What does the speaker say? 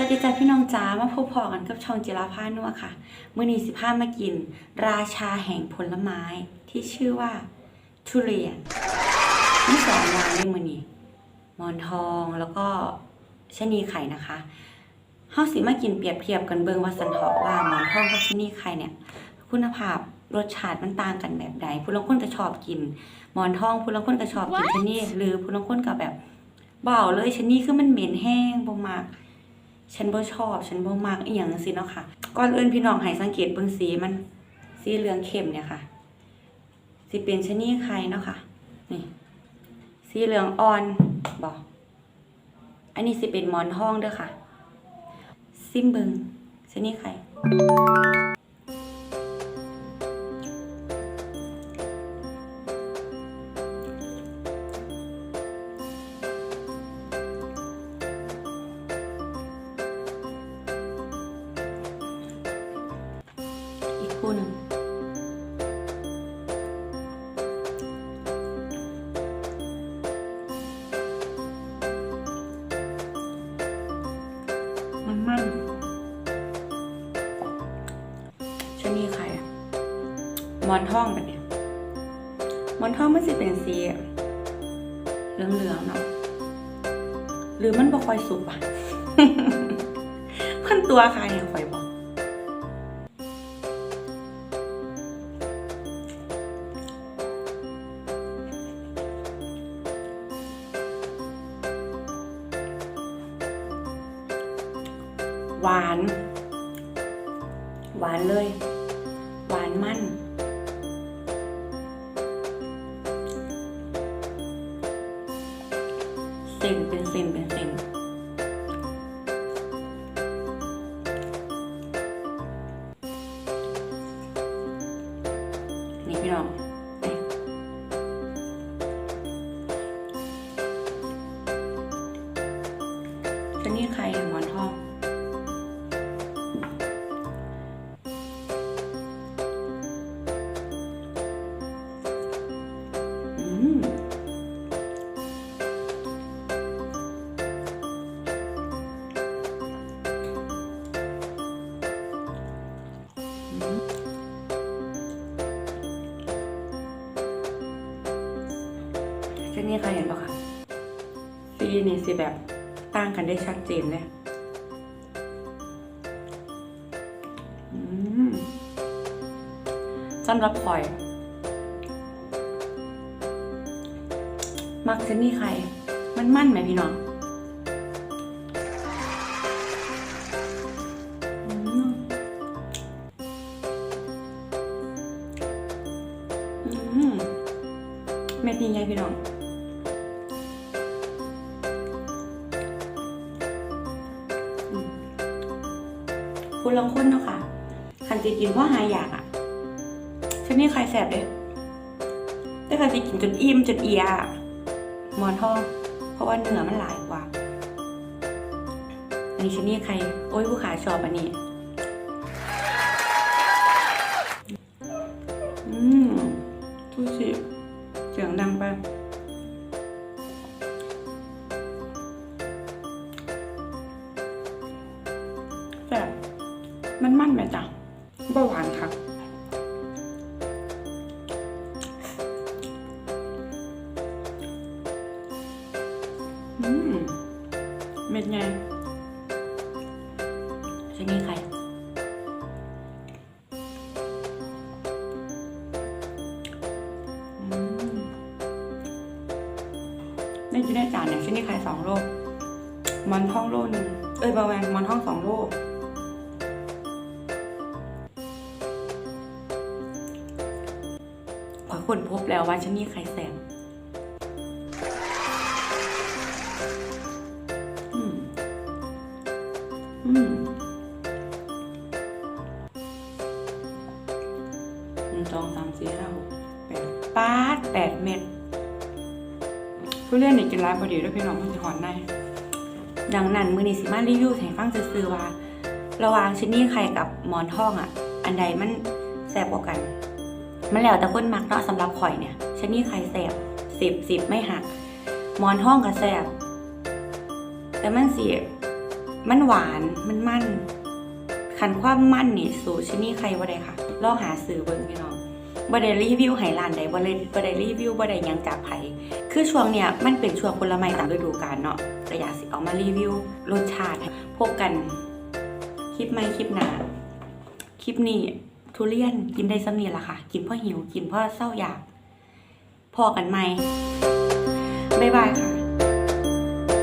วัสดีจ้าพี่น้องจ้ามาพบพอกันกับช่องจิราพานัวค่ะมื้อนี้สิพามากิน ราชาแห่งผลไม้ที่ชื่อว่า ทุเรียนมีสองอย่างในมื้อนี้มอนทองแล้วก็ชนีไข่นะคะเฮาสิมากินเปรียบเทียบกันเบิงว่าสันเถาะว่ามอนทองกับชนีไข่เนี่ย คุณภาพรสชาติมันต่างกันแบบใดผู้ลางคนก็ชอบกินมอนทองผู้ลางคนก็ชอบกินชนีหรือผู้ลางคนก็แบบเบาเลยชนีคือมันเหม็นแห้งบ่มัก ฉันบ่ชอบ ฉันบ่มักอีหยังจังซี่เนาะค่ะก่อนอื่นพี่น้องให้สังเกตเบิ่งสีมัน สีเหลืองเข้มเนี่ยค่ะสิเป็นชนีใครเนาะค่ะ นี่ สีเหลืองอ่อนบ่อันนี้สิเป็นมอนทองเด้อค่ะ ซิมเบิงชนีใคร คู่หนึ่งมันมันชะนีไข่อะหมอนทองแบบเนี้ยหมอนทองมันสิเป็นสีเหลืองๆเนาะหรือมันบ่ค่อยสุกอะมันตัวใครอะข่อยบ หวาน หวานเลย หวานมั่น เส้นเป็นเส้นเป็นเส้นนี่พี่น้องไปจะนี่ใครหมอ แค่นี้ใครเห็นปะคะสีนี่สิแบบต่างกันได้ชัดเจนเลยอืมสำหรับข่อย มักจะมีใคร มันมั่นไหมพี่น้องอืมอืมเม็ดนี้ไงพี่น้อง คุณลองค้นเนาะค่ะคันจะกินเพราะหายอยากอะฉันนี่ใครแสบเลยแต่คันจะกินจนอิ่มจนเอียหมอนทองเพราะว่าเนื้อมันหลายกว่า อันนี้ชนิดใคร โอ้ยผู้ขาชอบอันนี้ อืมดูสิเสียงดังไปแต่ มันมั่นไหมจ๊ะเบาหวานค่ะอืมเม็ดไงชนิดใครอืมในจุดในจานเนี่ยชนิดใครสองโลกหมอนท้องโลหนึ่งเอ้ยบาแวงหมอนท้องสองโลก คนพบแล้วว่าชนิดใครแสงอืมอืมหนึ่งสองสามสี่ห้าหกแปดปาดแปดเม็ดผู้เล่นนี่กินร้ายพอดีด้วยพี่น้องมันจะหอนได้ดังนั้นมือนี้สิมารีวิวให้ฟังซื่อว่า ระหว่างชินิดไข่กับหมอนทองอะ อันใดมันแซ่บกว่ากัน มันแล้วแต่คนมักเนาะสำหรับข่อยเนี่ยชนิดไข่แซ่บสิบสิบไม่หักหมอนทองก็แซ่บแต่มันสิมันหวานมันมันขันความมันนี่สูชนี่ใครบ่ได้ค่ะลองหาซื้อเบิ่งพี่น้องบ่ได้รีวิวให้ร้านใดบ่ได้บ่ได้รีวิวบ่ได้ยังจากไผคือช่วงเนี้ยมันเป็นช่วงผลไม้ตามฤดูกาลเนาะก็อยากสิเอามารีวิวรสชาติพบกันคลิปใหม่คลิปหน้าคลิปนี้ ทุเรียนกินได้ซ้ำนี่ล่ะค่ะ กินเพราะหิว กินเพราะเศร้าอยาก พอกันไหมบ๊ายบายค่ะ